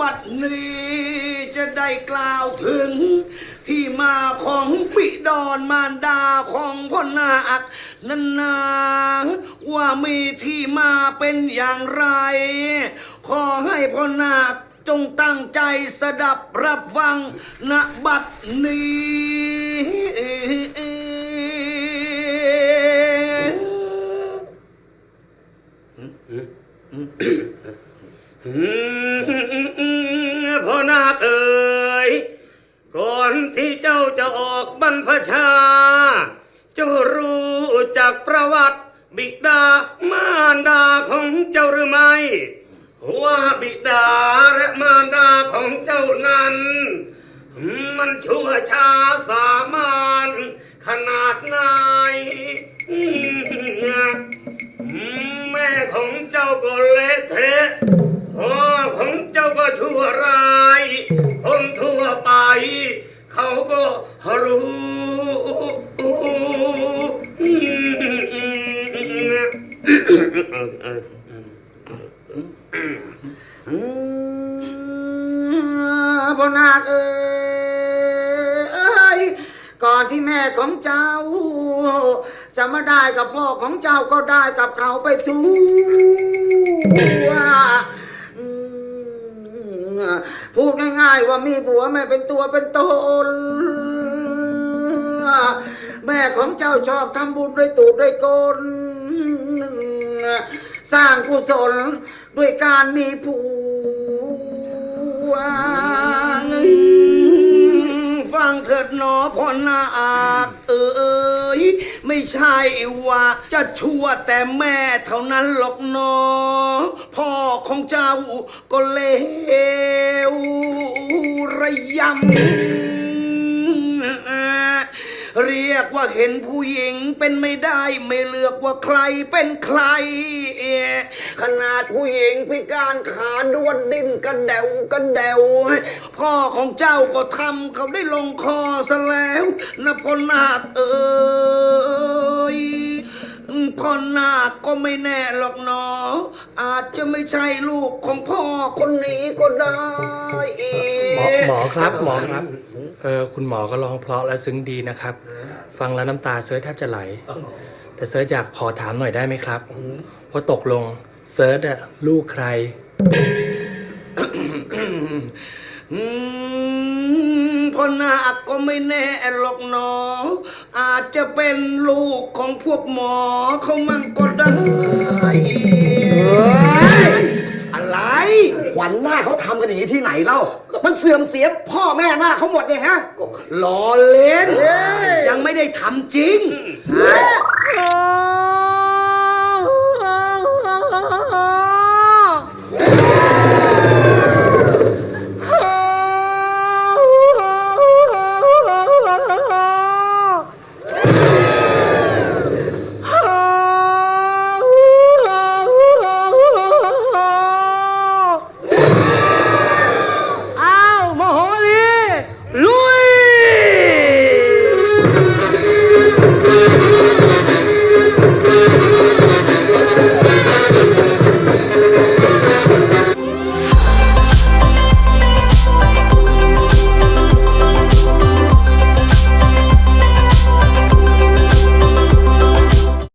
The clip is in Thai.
บัดนี้จะได้กล่าวถึง ที่มาของปิดอนมารดาของพ่อนาคนันนางว่ามีที่มาเป็นอย่างไร ขอให้พ่อนาคจงตั้งใจสดับรับฟังณบัดนี้อนาค เอ๋ยก่อนที่เจ้าจะออกบรรพชา เจ้ารู้จากประวัติ บิดามารดาของเจ้าหรือไม่ว่าบิดาและมารดาของเจ้านั้น มันชั่วช้าสามานขนาดไหน นาคเอยก่อนที่แม่ของเจ้า จะมาได้กับพ่อของเจ้าก็ได้กับเขาไปทั่วอืมพูดง่ายๆว่ามีผัวแม่เป็นตัวเป็นตนแม่ของเจ้าชอบทำบุญด้วยตูดด้วยกลสร้างกุศลด้วยการมีผัว นอพ่อนาคเอ๋ยไม่ใช่ว่าจะชั่วแต่แม่เท่านั้นหรอกนอพ่อของเจ้าก็เลวระยำเรียกว่าเห็นผู้หญิงเป็นไม่ได้ ไม่เลือกว่าใครเป็นใคร ขนาดผู้หญิงพิการขาด้วนดิ้นกระเดวกระเดวพ่อของเจ้าก็ทำเขาได้ลงคอซะแล้วนะพ่อนาคเอ้ยพ่อนาคก็ไม่แน่หรอกเนาะอาจจะไม่ใช่ลูกของพ่อคนนี้ก็ได้หมอหมอครับหมอครับเออคุณหมอก็ร้องเพราะและซึ้งดีนะครับ ฟังแล้วน้ำตาเซิร์ชแทบจะไหล แต่เซิร์ชอยากขอถามหน่อยได้ไหมครับว่าตกลง เซิร์ชอะลูกใครอืมพ่อนาคก็ไม่แน่หรอกเนาะอาจจะเป็นลูกของพวกหมอเขามั่งก็ได้อะไร ขวัญหน้าเขาทำกันอย่างนี้ที่ไหนเล่า มันเสื่อมเสียพ่อแม่หน้าเขาหมดเนี่ยฮะล้อเล่น ยังไม่ได้ทำจริง ใช่โอ้